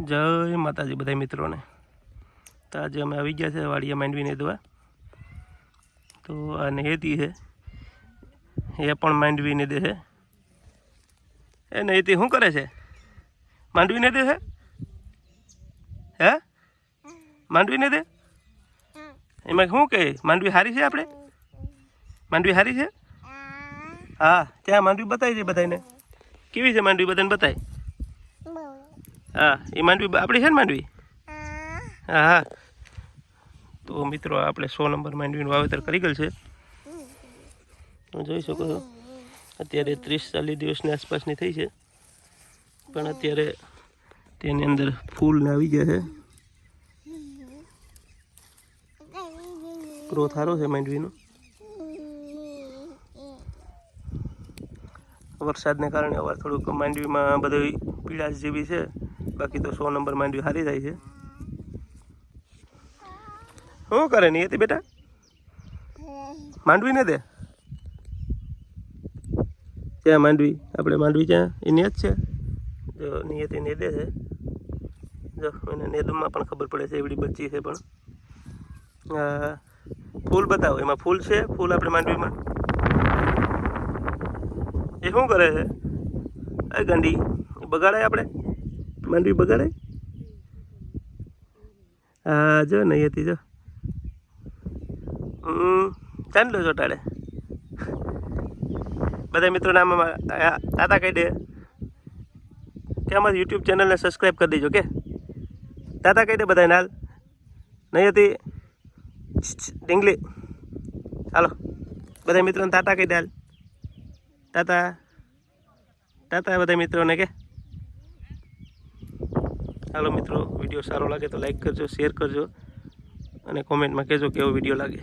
જય માતાજી બધા મિત્રોને. તો આજે અમે આવી ગયા છે વાડિયા માંડવીને દવા. તો આ નેતી છે. એ પણ માંડવીને દે છે. એ નેતી શું કરે છે? માંડવીને દે છે? હે? માંડવીને દે? એમાં શું કહે? માંડવી સારી છે આપણે? માંડવી સારી છે? હા, ત્યાં માંડવી બતાવી છે બધાને કેવી છે માંડવી બધાને બતાય? હા એ માંડવી આપણી છે ને માંડવી? હા. હા તો મિત્રો આપણે સો નંબર માંડવીનું વાવેતર કરી ગયેલ છે. તમે જોઈ શકો છો. અત્યારે ત્રીસ ચાલીસ દિવસની આસપાસની થઈ છે. પણ અત્યારે તેની અંદર ફૂલ આવી ગયા છે. ગ્રોથ સારો છે માંડવીનો. વરસાદને કારણે અવાર થોડુંક માંડવીમાં બધી પીળાશ જેવી છે. બાકી તો સો નંબર માંડવી સારી થાય છે. શું કરે નિયતિ બેટા? માંડવી ને દે. ત્યાં માંડવી? આપણે માંડવી ત્યાં એ જ છે. જો નિયતિ ને દે છે. જો, એને નેદુમાં પણ ખબર પડે છે, એવડી બચ્ચી છે પણ. ફૂલ બતાવો. એમાં ફૂલ છે? ફૂલ આપણે માંડવીમાં? એ શું કરે છે? એ ગંડી. બગાડાય આપણે? માંડવી બગાડે? હા, જો નહીં હતી જો. ચાંદ લો ચોટાડે. બધા મિત્રોને આમાં તાતા કહી દે. કે અમારી યુટ્યુબ ચેનલને સબસ્ક્રાઈબ કરી દેજો કે તાતા કહી દે બધાને હાલ. નહીં હતી ડીંગલી હાલો. બધા મિત્રોને તાતા કહી દે હાલ. તાતા. તાતા બધા મિત્રોને કે હાલો મિત્રો, વીડિયો સારો લાગે તો લાઈક કરજો શેર કરજો અને કોમેન્ટમાં કહેજો કેવો વીડિયો લાગે.